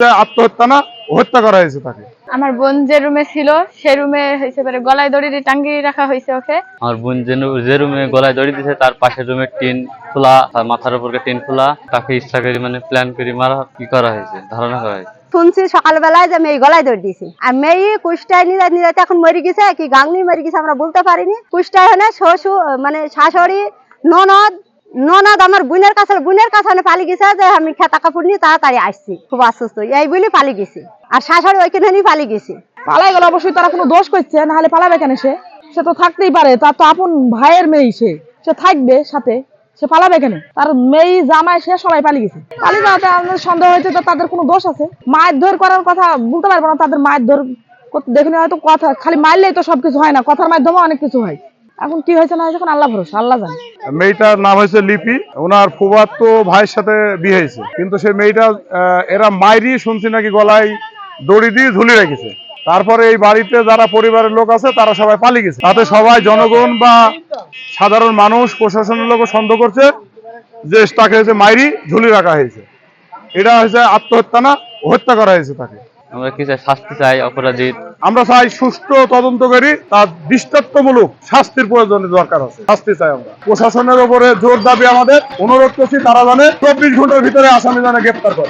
আত্মহত্যা না হত্যা করা হয়েছে তাকে। আমার বোন যে রুমে ছিল সে রুমে হয়েছে পারে গলায় দড়ি দিয়ে টাঙ্গিয়ে রাখা হয়েছে ওকে। আমার বোন যে যে রুমে গলায় দড়ি দিয়েছে তার পাশের রুমের টিন খোলা তার মাথার উপর টিন খোলা তাকে ইচ্ছা করে মানে প্ল্যান করে মারা কি করা হয়েছে ধারণা করা হয়েছে। শুনছি সকালবেলায় যে মেয়ে গলায় দৌড় দিয়েছে। আর মেয়ে কুষ্টায় নিয়ে নিয়ে এখন মরে গেছে কি গাংনি মরে গেছে আমরা বলতে পারিনি। কুষ্টায় হলে শ্বশুর মানে শাশুড়ি ননদ ননদ আমার বোনের কাছে বোনের কাছে পালি গেছে যে আমি খেতা কাপড় নিয়ে তাড়াতাড়ি আসছি, খুব অসুস্থ এই বলে পালি গেছি। আর শাশুড়ি ওইখানে নিয়ে পালি গেছি। পালাই গেল অবশ্যই তারা কোনো দোষ করছে না হলে পালাবে কেন সে? সে তো থাকতেই পারে, তার তো আপন ভাইয়ের মেয়ে সে। সে থাকবে সাথে, সে পালাবে কেন? তার মেয়ে, জামাই, সে সবাই পালিয়ে গেছে। পালিয়ে যাওয়াতে আমাদের সন্দেহ হয়েছে তো তাদের কোনো দোষ আছে। মায়ের ধর করার কথা বলতে পারব না, তাদের মায়ের ধর দেখিনি হয়তো কথা, খালি মারলেই তো সবকিছু হয় না, কথার মাধ্যমে অনেক কিছু হয়। এখন কি হয়েছে না হয়েছে এখন আল্লাহ ভরসা, আল্লাহ জানে। মেয়েটার নাম হয়েছে লিপি। ওনার ফুবাত তো ভাইয়ের সাথে বিয়ে হয়েছে। কিন্তু সেই মেয়েটা এরা মাইরি শুনছি নাকি গলায় দড়ি দিয়ে ঝুলি রেখেছে। তারপরে এই বাড়িতে যারা পরিবারের লোক আছে, তারা সবাই পালিয়ে গেছে। তাতে সবাই জনগণ বা সাধারণ মানুষ, প্রশাসনের লোক সন্দেহ করছে যে তাকে হয়েছে মাইরি ঝুলি রাখা হয়েছে। এটা হয়েছে আত্মহত্যা না, হত্যা করা হয়েছে তাকে। আমরা কি চাই শাস্তি চাই অপরাধীর আমরা চাই সুষ্ঠু তদন্ত করি তার দৃষ্টাত্মমূলক শাস্তির প্রয়োজনের দরকার আছে। শাস্তি চাই আমরা। প্রশাসনের উপরে জোর দাবি আমাদের। অনুরোধ করছি, তারা জানে চব্বিশ ঘণ্টার ভিতরে আসামি জানে গ্রেপ্তার করে।